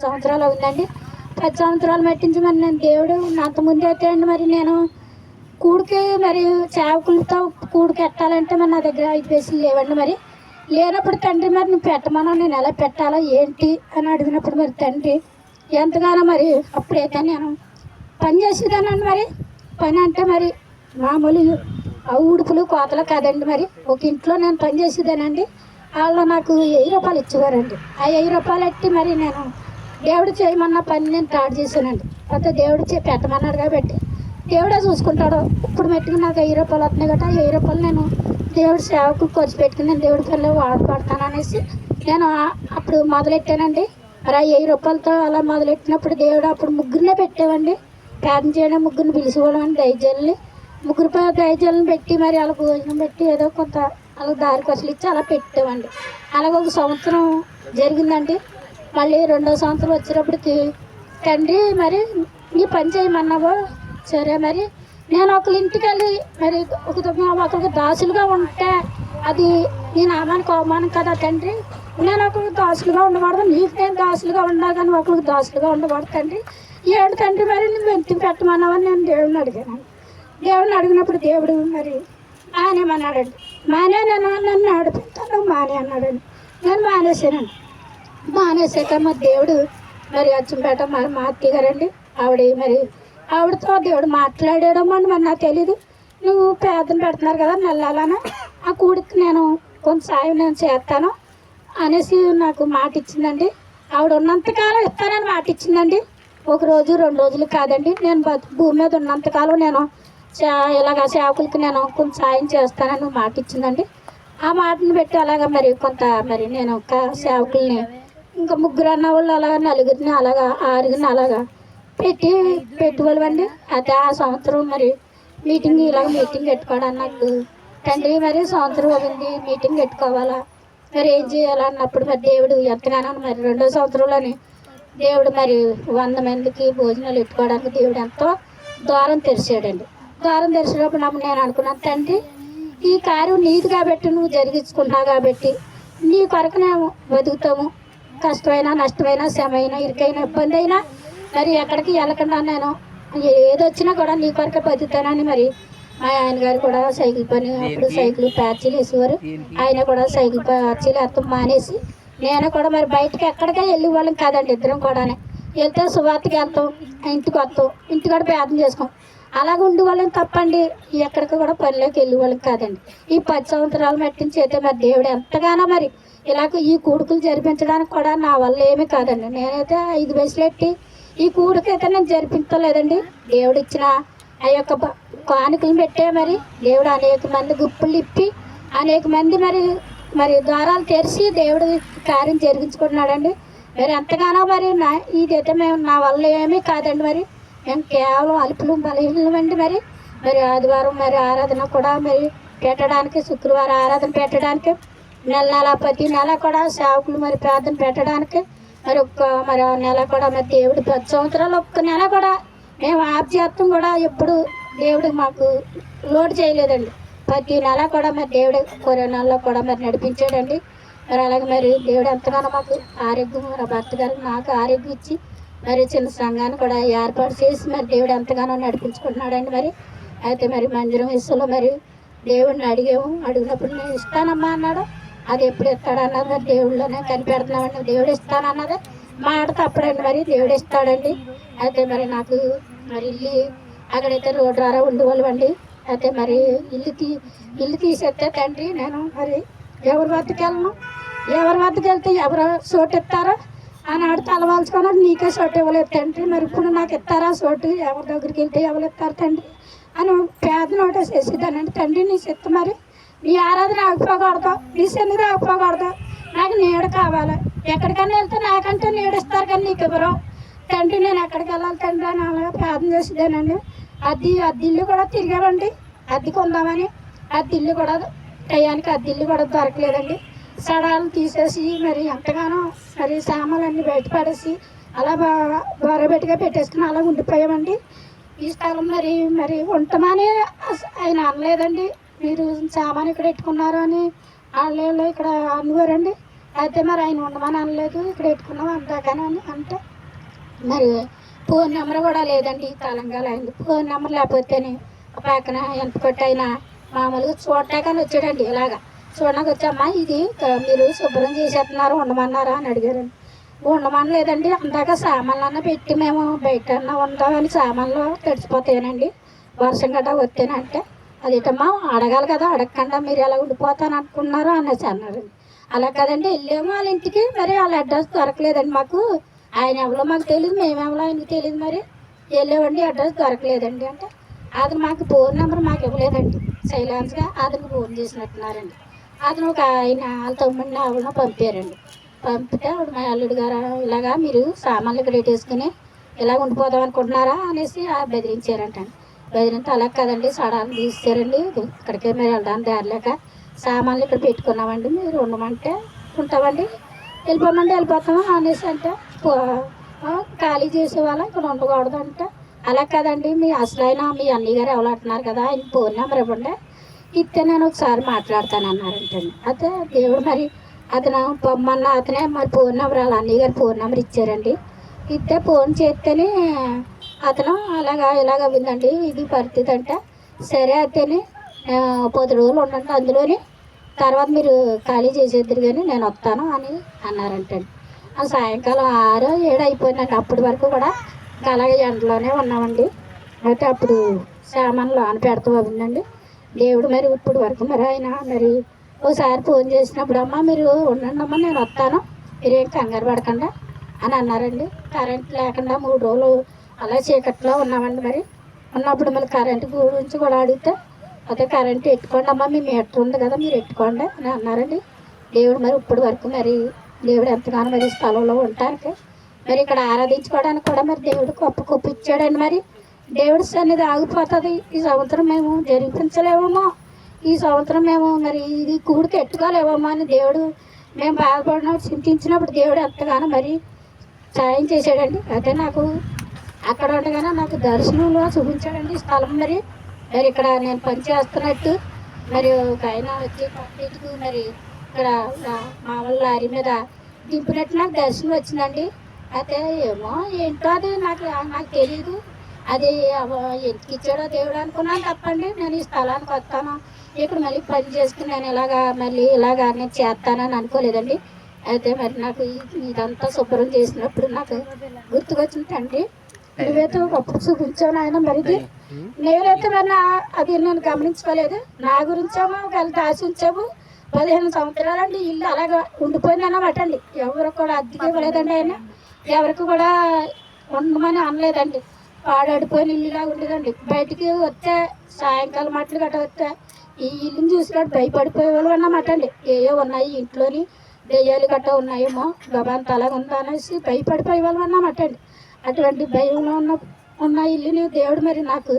పది సంవత్సరాలు అవుతుందండి. పది సంవత్సరాలు మట్టించి మరి నేను దేవుడు అంత ముందు అయితే అండి మరి నేను కూడికి మరి చేపలతో కూడికి ఎట్టాలంటే మరి నా దగ్గర ఐదు పైసలు లేవండి మరి. లేనప్పుడు తండ్రి మరి నువ్వు పెట్టమనో నేను ఎలా పెట్టాలో ఏంటి అని అడిగినప్పుడు మరి తండ్రి ఎంతగానో మరి అప్పుడైతే నేను పని చేసేదానండి మరి. పని అంటే మరి మామూలు ఆ ఉడుపులు కోతలు కాదండి మరి. ఒక ఇంట్లో నేను పని చేసేదానండి. వాళ్ళు నాకు వెయ్యి రూపాయలు ఇచ్చేవారండి. ఆ వెయ్యి రూపాయలు ఎట్టి మరి నేను దేవుడు చేయమన్న పని నేను స్టార్ట్ చేశానండి. అయితే దేవుడు చే పెట్టమన్నాడు కాబట్టి దేవుడే చూసుకుంటాడు. ఇప్పుడు మట్టుకు నాకు వెయ్యి రూపాయలు వస్తున్నాయి కదా వెయ్యి రూపాయలు నేను దేవుడి సేవకు ఖర్చు పెట్టుకుని నేను దేవుడి పనిలో వాడపడతాను అనేసి నేను అప్పుడు మొదలెట్టానండి. మరి ఆ వెయ్యి రూపాయలతో అలా మొదలెట్టినప్పుడు దేవుడు అప్పుడు ముగ్గురునే పెట్టామండి. ప్రార్థన చేయడం ముగ్గురిని పిలిచిపోవడం అని దయచేయాలి ముగ్గురు దయచేయాలని పెట్టి మరి అలా భోజనం పెట్టి ఏదో కొంత వాళ్ళకి దారి ఖర్చులు ఇచ్చి అలా పెట్టామండి. అలాగ ఒక సంవత్సరం జరిగిందండి. మళ్ళీ రెండో సంవత్సరం వచ్చినప్పటికి తండ్రి మరి నీ పని చేయమన్నావో? సరే మరి నేను ఒకరి ఇంటికి వెళ్ళి మరి ఒక ఒకరికి దాసులుగా ఉంటే అది నీ నామానికి అవమానం కదా తండ్రి? నేను ఒకరికి దాసులుగా ఉండకూడదు నీకు నేను దాసులుగా ఉన్నా కానీ ఒకరికి దాసులుగా ఉండకూడదు తండ్రి? ఏడు తండ్రి మరి నువ్వు ఎందుకు పెట్టమన్నావని నేను దేవుడిని అడిగాను. దేవుడిని అడిగినప్పుడు దేవుడు మరి మానేమన్నాడండి మానే నేను నన్ను నడిపిస్తాను మానే అన్నాడండి. నేను మానేసానండి మానేసాక మరి దేవుడు మరి అచ్చంపేట మరి మా అత్తయ్య గారండి ఆవిడ మరి ఆవిడతో దేవుడు మాట్లాడడం మరి నాకు తెలీదు. నువ్వు పేదను పెడుతున్నారు కదా నెలలాన ఆ కూడికి నేను కొంత సాయం నేను చేస్తాను అనేసి నాకు మాట ఇచ్చిందండి. ఆవిడ ఉన్నంతకాలం ఇస్తానని మాట ఇచ్చిందండి. ఒక రోజు రెండు రోజులు కాదండి. నేను భూమి మీద ఉన్నంతకాలం నేను చా ఇలాగ సేవకులకి నేను కొంత సాయం చేస్తానని మాట ఇచ్చిందండి. ఆ మాటను పెట్టి అలాగ మరి కొంత మరి నేను ఒక సేవకుల్ని ఇంకా ముగ్గురు అన్న వాళ్ళు అలాగా నలుగురిని అలాగా ఆరుగురిని అలాగా పెట్టి పెట్టుకోలేవండి అయితే ఆ సంవత్సరం మరి మీటింగ్ ఇలాగ మీటింగ్ పెట్టుకోవడానికి నాకు తండ్రి మరి సంవత్సరం అయింది మీటింగ్ పెట్టుకోవాలా? మరి ఏం చేయాలా అన్నప్పుడు మరి దేవుడు ఎంతగానో మరి రెండో సంవత్సరంలోనే దేవుడు మరి వంద మందికి భోజనాలు పెట్టుకోవడానికి దేవుడు ఎంతో ద్వారం తెరిచాడండి. ద్వారం తెరిచినప్పుడు నాకు నేను అనుకున్నాను తండ్రి ఈ కార్యం నీది కాబట్టి నువ్వు జరిగించుకున్నావు కాబట్టి నీ కొరకు మేము బతుకుతాము. కష్టమైనా నష్టమైనా శ్రమైనా ఇరుకైనా ఇబ్బంది అయినా మరి ఎక్కడికి వెళ్ళకుండా నేను ఏదొచ్చినా కూడా నీ కొరకే బతుకుతానని మరి మా ఆయన గారు కూడా సైకిల్ పని అప్పుడు సైకిల్ ప్యాచీలు వేసేవారు. ఆయన కూడా సైకిల్ ప్యాచీలు వేస్తాం మానేసి నేను కూడా మరి బయటకి ఎక్కడికే వెళ్ళి వాళ్ళం కాదండి ఇద్దరం కూడానే. వెళ్తే సువార్తకి వెళ్తాం ఇంటికి వస్తాం ఇంటికాడ ప్రార్థన చేసుకోం అలాగ ఉండే వాళ్ళని తప్పండి. ఎక్కడికి కూడా పనిలోకి వెళ్ళే వాళ్ళకి కాదండి. ఈ పది సంవత్సరాలు మట్టించి అయితే మరి దేవుడు ఎంతగానో మరి ఇలాగ ఈ కూడుకులు జరిపించడానికి కూడా నా వల్ల ఏమీ కాదండి. నేనైతే ఐదు వయసులు ఎట్టి ఈ కూడికైతే నేను జరిపించలేదండి. దేవుడు ఇచ్చిన ఆ యొక్క కానుకలు పెట్టే మరి దేవుడు అనేక మంది గుప్పులు ఇప్పి అనేక మంది మరి మరి ద్వారాలు తెరిచి దేవుడు కార్యం జరిగించుకుంటున్నాడండి. మరి ఎంతగానో మరి నా ఇదైతే మేము నా వల్ల ఏమీ కాదండి మరి. మేము కేవలం అలుపులు బలహీనమండి మరి. మరి ఆదివారం మరి ఆరాధన కూడా మరి పెట్టడానికి శుక్రవారం ఆరాధన పెట్టడానికి నెల నెల ప్రతి నెల కూడా సేవకులు మరి ప్రార్థన పెట్టడానికి మరి ఒక్క మరి నెల కూడా మరి దేవుడు పది సంవత్సరాలు ఒక్క నెల కూడా మేము ఆబ్జెక్తం కూడా ఎప్పుడు దేవుడు మాకు లోడ్ చేయలేదండి. ప్రతి నెల కూడా మరి దేవుడు కరోనాలో కూడా మరి నడిపించాడండి. మరి అలాగే మరి దేవుడు ఎంతగానో మాకు ఆరోగ్యం మరి భర్త గారికి నాకు ఆరోగ్యం ఇచ్చి మరి చిన్న సంఘాన్ని కూడా ఏర్పాటు చేసి మరి దేవుడు ఎంతగానో నడిపించుకుంటున్నాడండి మరి. అయితే మరి మందిరం విషయంలో మరి దేవుడిని అడిగాము. అడిగినప్పుడు నేను ఇస్తానమ్మా అన్నాడు. అది ఎప్పుడు ఇస్తాడన్నది మరి దేవుడిలోనే కనిపెడుతున్నామండి. దేవుడు ఇస్తానన్నది. మాట తప్పడండి మరి. దేవుడు ఇస్తాడండి. అయితే మరి నాకు మరి ఇల్లు అక్కడైతే రోడ్డు రారా ఉండేవాళ్ళు అండి అయితే మరి ఇల్లు తీ ఇల్లు తీసేస్తే తండ్రి నేను మరి ఎవరి వద్దకు వెళ్ళను ఎవరి వద్దకు వెళ్తే ఎవరు చోటు ఇస్తారో ఆనాడు తలవాల్చుకొని నీకే చోటు ఇవ్వలేదు తండ్రి. మరి ఇప్పుడు నాకు ఇస్తారా చోటు ఎవరి దగ్గరికి వెళ్తే ఎవరు ఇస్తారు తండ్రి? అని పేద నోటీస్ వేసేదానండి తండ్రి నీ చెత్త మరి. నీ ఆరాధన ఆగిపోకూడదు నీ సన్నిధి ఆగిపోకూడదు. నాకు నీడ కావాలి. ఎక్కడికైనా వెళ్తే నాకంటే నీడ ఇస్తారు కానీ నీకు ఇవ్వరు తండ్రి నేను ఎక్కడికి వెళ్ళాలి తండ్రి అని అలాగే పేదం చేసేదానండి అద్దె అద్దిల్లు కూడా తిరిగామండి. అద్దె కొందామని. అద్దిల్లు కూడా టయానికి అద్దిల్లు కూడా దొరకలేదండి. సడాలు తీసేసి మరి ఎంతగానో మరి సామాన్లన్నీ బయటపడేసి అలా బా బోరబెట్టిగా పెట్టేసుకుని అలా ఉండిపోయామండి. ఈ స్థలం మరి మరి ఉంటామని ఆయన అనలేదండి. మీరు సామాన్ ఇక్కడ పెట్టుకున్నారు అని వాళ్ళు ఇక్కడ అనుకోరండి అయితే మరి ఆయన ఉండమని అనలేదు. ఇక్కడ పెట్టుకున్నాం అందాకని అని అంటే మరి ఫోన్ నెంబర్ కూడా లేదండి ఈ తెలంగాణ అయింది ఫోన్ నెంబర్ లేకపోతేనే పక్కన ఎంత కొట్టైనా అయినా మామూలుగా చూడటాకని వచ్చాడండి ఇలాగా. చూడడానికి వచ్చామ్మా ఇది మీరు శుభ్రం చేసేస్తున్నారు ఉండమన్నారా అని అడిగారండి ఉండమని లేదండి అందాక సామాన్లన్నా పెట్టి మేము బయట ఉందామని సామాన్లు తడిచిపోతాయనండి వర్షం గట్రా వస్తేనంటే అదేటమ్మా అడగాలి కదా అడగకుండా మీరు ఎలా ఉండిపోతాను అనుకున్నారు? అనేసి అన్నారు. అలా కదండి వెళ్ళాము వాళ్ళ ఇంటికి మరి వాళ్ళ అడ్రస్ దొరకలేదండి మాకు. ఆయన ఎవరో మాకు తెలియదు మేమెవరో ఆయనకి తెలియదు మరి. వెళ్ళామండి అడ్రస్ దొరకలేదండి. అంటే అతను మాకు ఫోన్ నెంబర్ మాకు ఇవ్వలేదండి సైలాన్స్గా అతనికి ఫోన్ చేసినట్టున్నారండి. అతను ఒక ఆయన వాళ్ళ తమ్ముడిని ఆవిడ పంపారండి. పంపితే ఆవిడ మా అల్లుడు గారు ఇలాగా మీరు సామాన్లు ఇక్కడ వేసుకుని ఇలా ఉండిపోదాం అనుకుంటున్నారా అనేసి బెదిరించారంట బెదిరించారంటండి. బెదిరితే అలా కదండి సడాలు తీసారండి ఇక్కడికే మీరు వెళ్ళడానికి దారిలేక సామాన్లు ఇక్కడ పెట్టుకున్నామండి. మీరు ఉండమంటే ఉంటామండి. వెళ్ళిపోమంటే వెళ్ళిపోతాము అనేసి అంటే పో- ఖాళీ చేసే వాళ్ళ ఇక్కడ ఉండకూడదు అంటే అలా కదండి మీ అసలైన మీ అన్నయ్య గారు ఎవరు అంటున్నారు కదా ఆయన ఫోన్ నెంబర్ ఇవ్వండి. ఇస్తే నేను ఒకసారి మాట్లాడతాను అన్నారంటండి అయితే దేవుడు మరి అతను పొమ్మన్న అతనే మరి ఫోన్ నెంబర్ వాళ్ళ అన్నయ్య గారు ఫోన్ నెంబర్ ఇచ్చారండి. ఇస్తే ఫోన్ చేస్తేనే అతను అలాగా ఇలాగ ఉందండి ఇది పరిస్థితి అంటే. సరే అయితేనే పది రోజులు ఉండండి అందులోని. తర్వాత మీరు ఖాళీ చేసేద్దరు కానీ నేను వస్తాను అని అన్నారంటండి ఆ సాయంకాలం ఆరు ఏడు అయిపోయిందండి అప్పటి వరకు కూడా అలాగే ఎండలోనే ఉన్నామండి. అయితే అప్పుడు సామాన్లు ఆన పెడతా ఉందండి దేవుడు మరి ఇప్పుడు వరకు మరి ఆయన మరి ఒకసారి ఫోన్ చేసినప్పుడు అమ్మ మీరు ఉండండి అమ్మ నేను వస్తాను. మీరేం కంగారు పడకుండా అని అన్నారండి. కరెంట్ లేకుండా మూడు రోజులు అలా చీకట్లో ఉన్నామండి మరి. ఉన్నప్పుడు మళ్ళీ కరెంట్ గురించి కూడా అడిగితే అదే కరెంట్ ఎట్టుకోండి అమ్మా మీ మీటర్ ఉంది కదా మీరు ఎట్టుకోండి అని అన్నారండి. దేవుడు మరి ఇప్పుడు వరకు మరి దేవుడు ఎంతగానో మరి స్థలంలో ఉండటానికి మరి ఇక్కడ ఆరాధించుకోవడానికి కూడా మరి దేవుడు గొప్ప గొప్ప ఇచ్చాడండి మరి. దేవుడి సన్నిధి ఆగిపోతుంది. ఈ సంవత్సరం మేము జరిపించలేమో ఈ సంవత్సరం మేము మరి ఇది కూడికి ఎట్టుకోలేమో అని దేవుడు మేము బాధపడినప్పుడు చింతించినప్పుడు దేవుడు ఎంతగానో మరి సాయం చేశాడండి. అయితే నాకు అక్కడ ఉండగానే నాకు దర్శనంలో చూపించాడండి స్థలం మరి. మరి ఇక్కడ నేను పని చేస్తున్నట్టు మరి ఒక ఆయన వచ్చి పక్కకు మరి ఇక్కడ మామూలు లారీ మీద దింపినట్టు నాకు దర్శనం వచ్చిందండి. అయితే ఏమో ఏంటో అది నాకు నాకు తెలియదు అది అవ- ఎందుకు ఇచ్చాడో దేవుడు అనుకున్నాను తప్పండి నేను ఈ స్థలానికి వస్తాను. ఇక్కడ మళ్ళీ పని చేసుకుని నేను ఇలాగా మళ్ళీ ఇలాగా నేను చేస్తానని అనుకోలేదండి. అయితే మరి నాకు ఇదంతా శుభ్రం చేసినప్పుడు నాకు గుర్తుకొచ్చింది తండ్రి నువ్వైతే ఒకప్పుడు చూపించావు నాయన మరిది నేనైతే మరి అది నేను గమనించుకోలేదు. నా గురించేమో ఒకవేళ దాచి ఉంచాము పదిహేను సంవత్సరాలండి ఇల్లు అలాగా ఉండిపోయింది అన్నమాట అండి. ఎవరు కూడా అద్దెకి ఇవ్వలేదండి ఆయన. ఎవరికి కూడా ఉండమని అనలేదండి. పాడాడిపోయిన ఇల్లులా ఉండేదండి. బయటికి వస్తే సాయంకాలం మాటలు గట్ట వస్తే ఈ ఇల్లుని చూసినట్టు భయపడిపోయే వాళ్ళు అన్నమాట అండి ఏయో ఉన్నాయి ఇంట్లోని దెయ్యాలు గట్ట ఉన్నాయేమో గబాన్ అలాగ ఉందా అనేసి భయపడిపోయే వాళ్ళు అన్నమాట అండి అటువంటి భయంలో ఉన్న ఉన్న ఇల్లుని దేవుడు మరి నాకు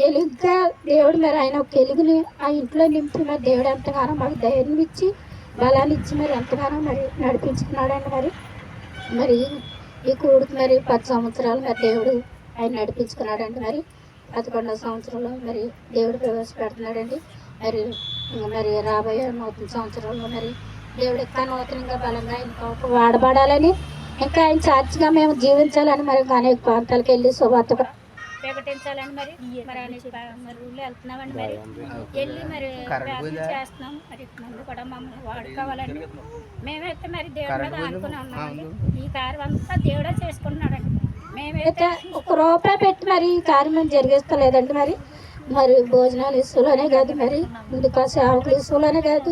ఎలుగుగా దేవుడు మరి ఆయన ఒక ఎలుగుని ఆ ఇంట్లో నింపి మరి దేవుడు ఎంతగానో మాకు ధైర్యం ఇచ్చి బలాన్ని ఇచ్చి మరి ఎంతగానో మరి నడిపించుకున్నాడండి మరి. మరి ఈ కూడికి మరి పది సంవత్సరాలు మరి దేవుడు ఆయన నడిపించుకున్నాడండి మరి పదకొండవ సంవత్సరంలో మరి దేవుడు ప్రవేశపెడుతున్నాడండి. మరి మరి రాబోయే నూతన సంవత్సరంలో మరి దేవుడు ఇంకా నూతనంగా బలంగా ఇంకా వాడబడాలని ఇంకా ఆయన చార్జ్గా మేము జీవించాలని మరి అనేక ప్రాంతాలకు వెళ్ళి శుభార్త ప్రకటించాలని మరి మరి అనేక మరి ఊళ్ళో వెళ్తున్నామండి మరి. వెళ్ళి మరి ప్రార్థన చేస్తున్నాం. మరి ముందు కూడా మమ్మల్ని వాడుకోవాలండి మేమైతే మరి దేవుడి మీద అనుకుని ఉన్నామండి. ఈ కార్యం అంతా దేవుడే చేసుకుంటున్నాడండి మేమైతే ఒక రూపాయి పెట్టి మరి ఈ కార్యం మేము జరిగిస్తలేదండి మరి. మరి భోజనాలు ఇసులోనే కాదు మరి. ఇంకా సేవకులు ఇసులోనే కాదు.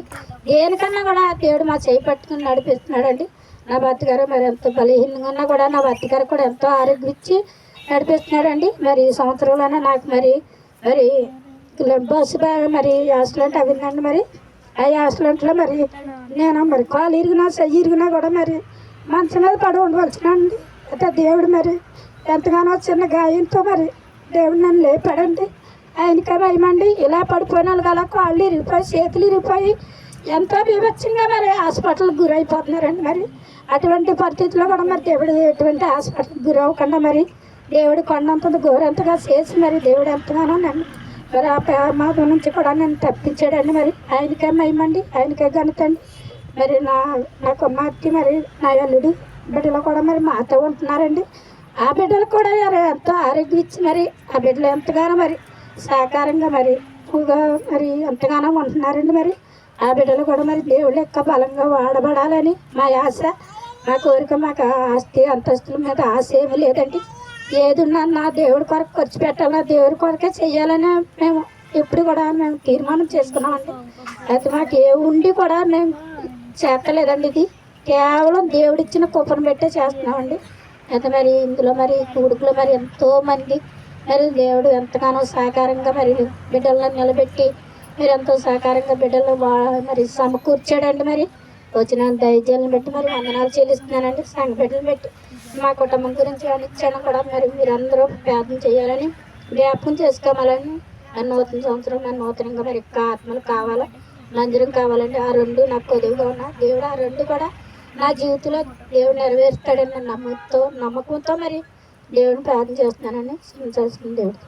దేనికన్నా కూడా దేవుడు మా చేయి పట్టుకుని నడిపిస్తున్నాడండి. నా భర్త గారు మరి ఎంతో బలహీనంగా ఉన్నా కూడా నా భర్త గారు కూడా ఎంతో ఆరోగ్యం ఇచ్చి నడిపిస్తున్నాడండి. మరి ఈ సంవత్సరంలోనే నాకు మరి మరి బస్సు బాగా మరి యాక్సిడెంట్ అయిందండి మరి. ఆ యాక్సిడెంట్లో మరి నేను మరి కాలు ఇరిగినా చెయ్యి ఇరిగినా కూడా మరి మంచం మీద పడి ఉండవలసినండి. అయితే దేవుడు మరి ఎంతగానో చిన్న గాయంతో మరి దేవుడు నన్ను లేపాడండి. ఆయనకే భయమండి. ఇలా పడిపోయిన వాళ్ళకి అలా కాళ్ళు ఇరిగిపోయి చేతులు ఇరిగిపోయి ఎంతో బీభత్సంగా మరి హాస్పిటల్కి గురైపోతున్నారండి మరి. అటువంటి పరిస్థితిలో కూడా మరి దేవుడు ఎటువంటి హాస్పిటల్కి గురవ్వకుండా మరి దేవుడు కొండంత ఘోరంతగా చేసి మరి దేవుడు ఎంతగానో నన్ను మరి ఆ ప్రమాదం నుంచి కూడా నన్ను తప్పించాడండి మరి. ఆయనకే మయమండి ఆయనకే గణతండి మరి నా నా కుమార్తె మరి నా అల్లుడు బిడ్డలు కూడా మరి మాతో ఉంటున్నారండి. ఆ బిడ్డలు కూడా మరి ఎంతో ఆరోగ్యం ఇచ్చి మరి ఆ బిడ్డలు ఎంతగానో మరి సహకారంగా మరి ఎక్కువగా మరి ఎంతగానో ఉంటున్నారండి మరి. ఆ బిడ్డలు కూడా మరి దేవుడు యొక్క బలంగా వాడబడాలని మా ఆశ మా కోరిక మాకు ఆస్తి అంతస్తుల మీద ఆశ ఏమీ లేదండి. ఏది ఉన్నా నా దేవుడి కొరకు ఖర్చు పెట్టాలి నా దేవుడి కొరకే చెయ్యాలని మేము ఎప్పుడు కూడా మేము తీర్మానం చేసుకున్నామండి. అయితే మాకు ఏ ఉండి కూడా మేము చేస్తలేదండి ఇది. కేవలం దేవుడిచ్చిన కుప్పను పెట్టే చేస్తున్నామండి. అయితే మరి ఇందులో మరి కూడుకులో మరి ఎంతో మంది మరి దేవుడు ఎంతగానో సహకారంగా మరి బిడ్డలను నిలబెట్టి మీరు ఎంతో సహకారంగా బిడ్డలు మరి సమకూర్చాడండి మరి. వచ్చిన దైత్యాలను బట్టి మరి వందనాలు చెల్లిస్తున్నానండి. సంఘ బిడ్డలు పెట్టి మా కుటుంబం గురించి అనిచ్చాను కూడా మరి మీరందరూ ప్రార్థన చేయాలని జ్ఞాపకం చేసుకోవాలని నా నూతన సంవత్సరం నా నూతనంగా మరి ఆత్మలు కావాలా మందిరం కావాలండి ఆ రెండు నాకు కొద్దిగా ఉన్నా. దేవుడు ఆ రెండు కూడా నా జీవితంలో దేవుడు నెరవేరుస్తాడని నమ్మకంతో నమ్మకంతో మరి దేవుడిని ప్రార్థన చేస్తున్నానని చేసుకుని దేవుడు.